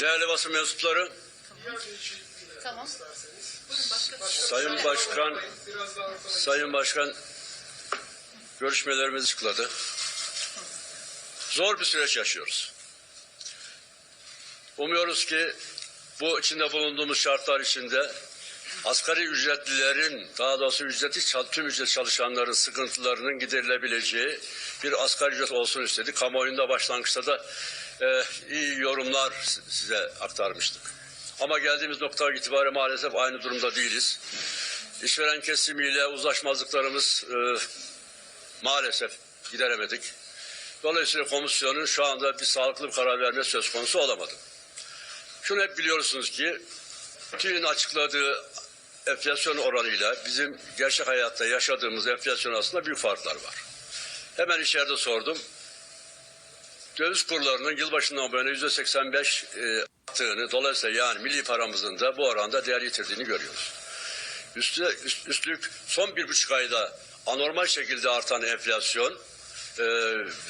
Değerli basın mensupları, Tamam. Başka. Sayın Başkan, Sayın Başkan görüşmelerimizi açıkladı. Zor bir süreç yaşıyoruz. Umuyoruz ki bu içinde bulunduğumuz şartlar içinde asgari ücretlilerin, daha doğrusu ücreti tüm ücret çalışanların sıkıntılarının giderilebileceği bir asgari ücret olsun istedik. Kamuoyunda başlangıçta da e, iyi yorumlar si- size aktarmıştık. Ama geldiğimiz nokta itibariyle maalesef aynı durumda değiliz. İşveren kesimiyle uzlaşmazlıklarımız e, maalesef gideremedik. Dolayısıyla komisyonun şu anda bir sağlıklı bir karar verme söz konusu olamadı. Şunu hep biliyorsunuz ki TÜİ'nin açıkladığı enflasyon oranıyla bizim gerçek hayatta yaşadığımız enflasyon arasında büyük farklar var. Hemen içeride sordum. Döviz kurlarının yılbaşından bu yana yüzde 85 e, arttığını, dolayısıyla yani milli paramızın da bu oranda değer yitirdiğini görüyoruz. Üstüne, üst- üstlük son bir buçuk ayda anormal şekilde artan enflasyon, e,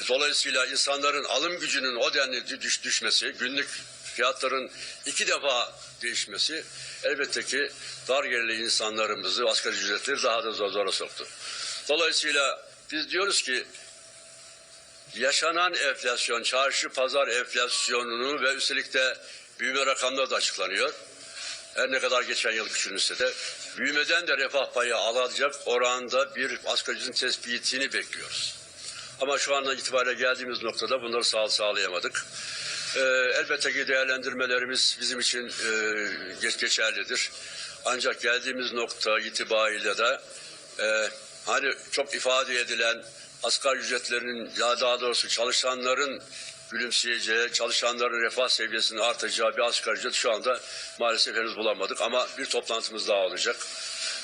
dolayısıyla insanların alım gücünün o denli düş, düşmesi, günlük fiyatların iki defa değişmesi elbette ki dar gelirli insanlarımızı, asgari ücretleri daha da zor, zora soktu. Dolayısıyla biz diyoruz ki yaşanan enflasyon, çarşı pazar enflasyonunu ve üstelik de büyüme rakamları da açıklanıyor. Her ne kadar geçen yıl küçülmüşse de büyümeden de refah payı alacak oranda bir asgari ücretin tespitini bekliyoruz. Ama şu anda itibariyle geldiğimiz noktada bunları sağ sağlayamadık. Ee, elbette ki değerlendirmelerimiz bizim için e, geç geçerlidir. Ancak geldiğimiz nokta itibariyle de e, hani çok ifade edilen asgari ücretlerinin ya daha doğrusu çalışanların gülümseyeceği, çalışanların refah seviyesinin artacağı bir asgari ücret şu anda maalesef henüz bulamadık ama bir toplantımız daha olacak.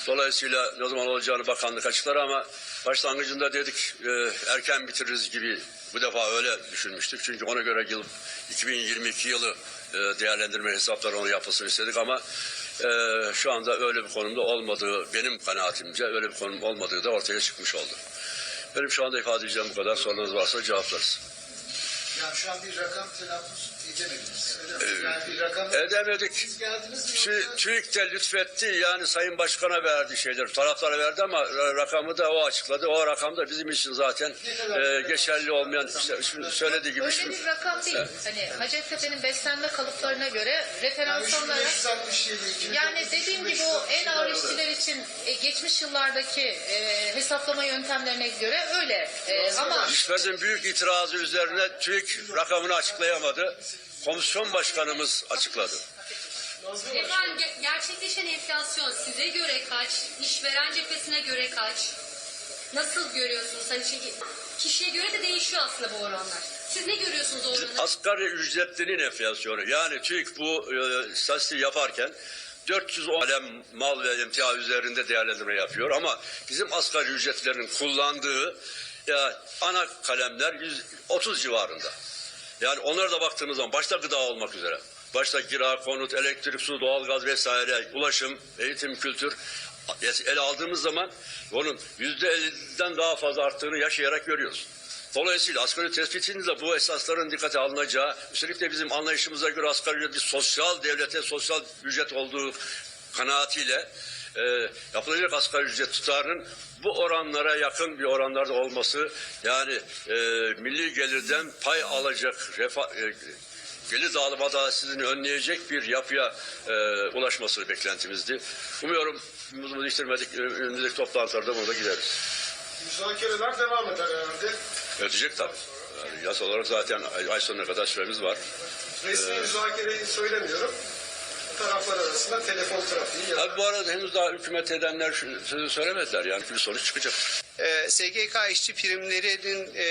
Dolayısıyla ne zaman olacağını bakanlık açıklar ama başlangıcında dedik e, erken bitiririz gibi bu defa öyle düşünmüştük. Çünkü ona göre yıl 2022 yılı e, değerlendirme hesapları onu yapılsın istedik ama e, şu anda öyle bir konumda olmadığı benim kanaatimce öyle bir konum olmadığı da ortaya çıkmış oldu. Benim şu anda ifade edeceğim bu kadar. Sorularınız varsa cevaplarız. Yani şu an bir rakam telaffuz edemediniz. Yani rakam... Edemedik. Yoksa- TÜİK de lütfetti yani Sayın Başkan'a verdi şeyler, taraflara verdi ama ra- rakamı da o açıkladı. O rakam da bizim için zaten e, geçerli olmayan, işte şimdi söylediği gibi. Öyle şimdi- bir rakam değil. Hani Hacettepe'nin beslenme kalıplarına göre Yani referans olarak 3567, 2009, yani dediğim gibi o en ağır işçiler için e, geçmiş yıllardaki e, hesaplama yöntemlerine göre öyle. E, ama İşverin büyük itirazı üzerine TÜİK rakamını açıklayamadı. Komisyon başkanımız açıkladı. Efendim ge- gerçekleşen enflasyon size göre kaç? İşveren cephesine göre kaç? Nasıl görüyorsunuz? Hani çünkü kişiye göre de değişiyor aslında bu oranlar. Siz ne görüyorsunuz oranı? Asgari ücretlinin enflasyonu yani TÜİK bu e, istatistiği yaparken 410 kalem mal ve emtia üzerinde değerlendirme yapıyor ama bizim asgari ücretlerin kullandığı ya, ana kalemler 130 civarında. Yani onlara da baktığımız zaman başta gıda olmak üzere. Başta kira, konut, elektrik, su, doğalgaz vesaire, ulaşım, eğitim, kültür ele aldığımız zaman onun yüzde elliden daha fazla arttığını yaşayarak görüyoruz. Dolayısıyla asgari tespitinde de bu esasların dikkate alınacağı, üstelik de bizim anlayışımıza göre asgari bir sosyal devlete, sosyal ücret olduğu kanaatiyle e, yapılacak asgari ücret tutarının bu oranlara yakın bir oranlarda olması yani e, milli gelirden pay alacak refah, e, gelir dağılım adaletsizliğini önleyecek bir yapıya e, ulaşması beklentimizdi. Umuyorum umudumu değiştirmedik. Önümüzdeki toplantılarda bunu da gideriz. Müzakereler devam eder herhalde. Ödeyecek tabii. Yani yasal olarak zaten ay, ay sonuna kadar süremiz var. Resmi müzakereyi söylemiyorum. Taraflar arasında telefon trafiği ya da Tabii bu arada henüz daha hükümet edenler şu sözü söylemediler. Yani bir sonuç çıkacak. Ee, SGK işçi primlerinin e,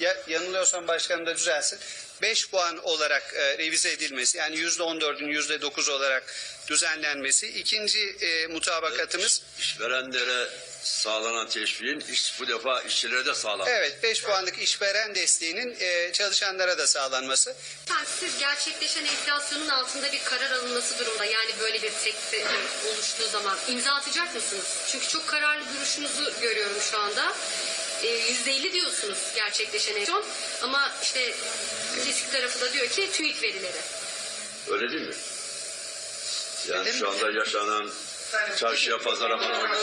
ya, yanılıyorsam başkanım da düzelsin. 5 puan olarak e, revize edilmesi yani %14'ün %9 olarak düzenlenmesi. İkinci e, mutabakatımız İşverenlere sağlanan teşviğin iş, bu defa işçilere de sağlandı. evet 5 puanlık işveren desteğinin e, çalışanlara da sağlanması. Efendim, siz gerçekleşen enflasyonun altında bir karar alınması durumda yani böyle bir teklif oluştuğu zaman imza atacak mısınız? Çünkü çok kararlı duruşunuzu görüyorum şu anda. Ee, %50 diyorsunuz gerçekleşen enflasyon ama işte TİSK tarafı da diyor ki TÜİK verileri. Öyle değil mi? Yani şu anda yaşanan çarşıya pazara manava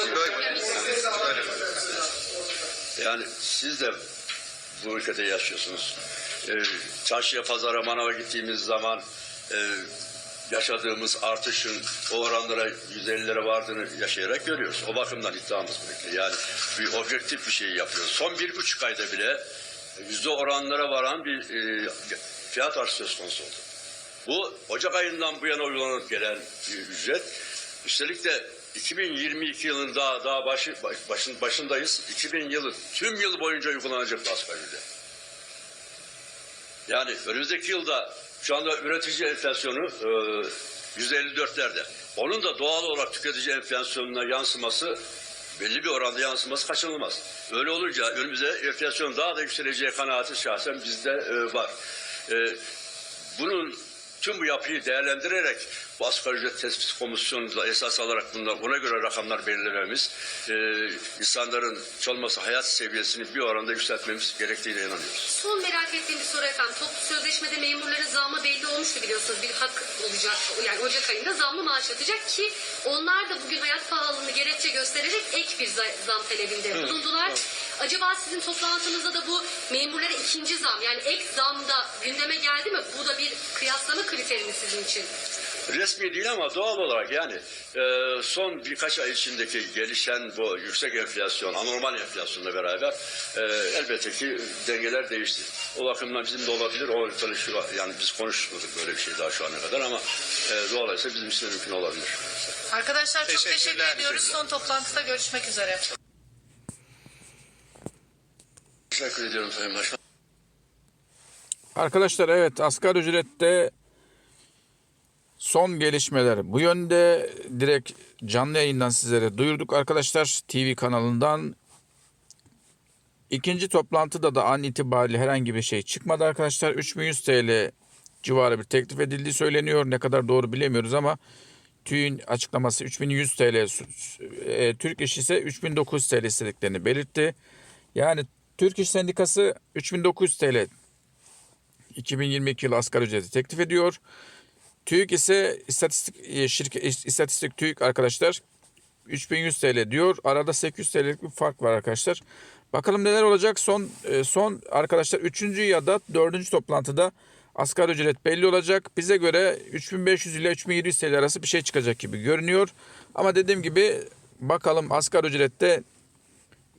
Yani siz de bu ülkede yaşıyorsunuz. Ee, çarşıya pazara manava gittiğimiz zaman e, yaşadığımız artışın o oranlara 150'lere vardığını yaşayarak görüyoruz. O bakımdan iddiamız bu. Yani bir objektif bir şey yapıyoruz. Son bir buçuk ayda bile yüzde oranlara varan bir e, fiyat artışı söz konusu oldu. Bu Ocak ayından bu yana uygulanıp gelen ücret. Üstelik de 2022 yılın daha daha başı, başın, başındayız. 2000 yılı tüm yıl boyunca uygulanacak bu asgari ücret. Yani önümüzdeki yılda şu anda üretici enflasyonu e, %54'lerde. Onun da doğal olarak tüketici enflasyonuna yansıması belli bir oranda yansıması kaçınılmaz. Öyle olunca önümüzde enflasyon daha da yükseleceği kanaati şahsen bizde e, var. E, bunun tüm bu yapıyı değerlendirerek asgari ücret tespit komisyonunda esas alarak bunlar ona göre rakamlar belirlememiz, e, insanların hiç olmazsa hayat seviyesini bir oranda yükseltmemiz gerektiğine inanıyoruz. Son merak ettiğim bir soru efendim. Toplu sözleşmede memurların zammı belli olmuştu biliyorsunuz. Bir hak olacak. Yani Ocak ayında zammı maaşlatacak ki onlar da bugün hayat pahalılığını gerekçe göstererek ek bir za- zam talebinde bulundular. Acaba sizin toplantınızda da bu memurlara ikinci zam yani ek zam da gündeme geldi mi? Bu da bir kıyaslama kriteri mi sizin için? Resmi değil ama doğal olarak yani e, son birkaç ay içindeki gelişen bu yüksek enflasyon, anormal enflasyonla beraber e, elbette ki dengeler değişti. O bakımdan bizim de olabilir. O. Yani biz konuşmadık böyle bir şey daha şu ana kadar ama e, dolayısıyla bizim için mümkün olabilir. Arkadaşlar çok teşekkür ediyoruz. Son toplantıda görüşmek üzere. Teşekkür ediyorum Sayın Başkan. Arkadaşlar evet asgari ücrette son gelişmeler bu yönde direkt canlı yayından sizlere duyurduk arkadaşlar TV kanalından. İkinci toplantıda da an itibariyle herhangi bir şey çıkmadı arkadaşlar. 3100 TL civarı bir teklif edildiği söyleniyor. Ne kadar doğru bilemiyoruz ama TÜİ'nin açıklaması 3100 TL, e, Türk İş ise 3900 TL istediklerini belirtti. Yani Türk İş Sendikası 3900 TL 2022 yılı asgari ücreti teklif ediyor. TÜİK ise istatistik e, şirket istatistik TÜİK arkadaşlar 3100 TL diyor. Arada 800 TL'lik bir fark var arkadaşlar. Bakalım neler olacak. Son e, son arkadaşlar 3. ya da 4. toplantıda asgari ücret belli olacak. Bize göre 3500 ile 3700 TL arası bir şey çıkacak gibi görünüyor. Ama dediğim gibi bakalım asgari ücrette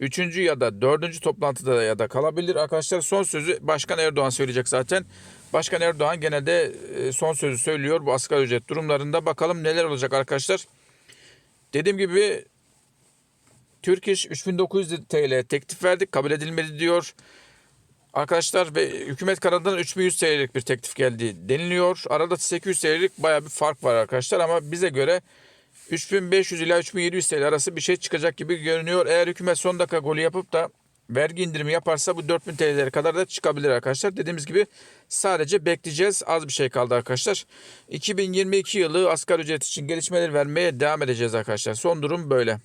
Üçüncü ya da dördüncü toplantıda ya da kalabilir. Arkadaşlar son sözü Başkan Erdoğan söyleyecek zaten. Başkan Erdoğan genelde e, son sözü söylüyor bu asgari ücret durumlarında. Bakalım neler olacak arkadaşlar. Dediğim gibi Türk İş 3900 TL teklif verdik kabul edilmedi diyor. Arkadaşlar ve hükümet kanadından 3100 TL'lik bir teklif geldi deniliyor. Arada 800 TL'lik baya bir fark var arkadaşlar ama bize göre 3500 ila 3700 TL arası bir şey çıkacak gibi görünüyor. Eğer hükümet son dakika golü yapıp da vergi indirimi yaparsa bu 4000 TL'lere kadar da çıkabilir arkadaşlar. Dediğimiz gibi sadece bekleyeceğiz. Az bir şey kaldı arkadaşlar. 2022 yılı asgari ücret için gelişmeler vermeye devam edeceğiz arkadaşlar. Son durum böyle.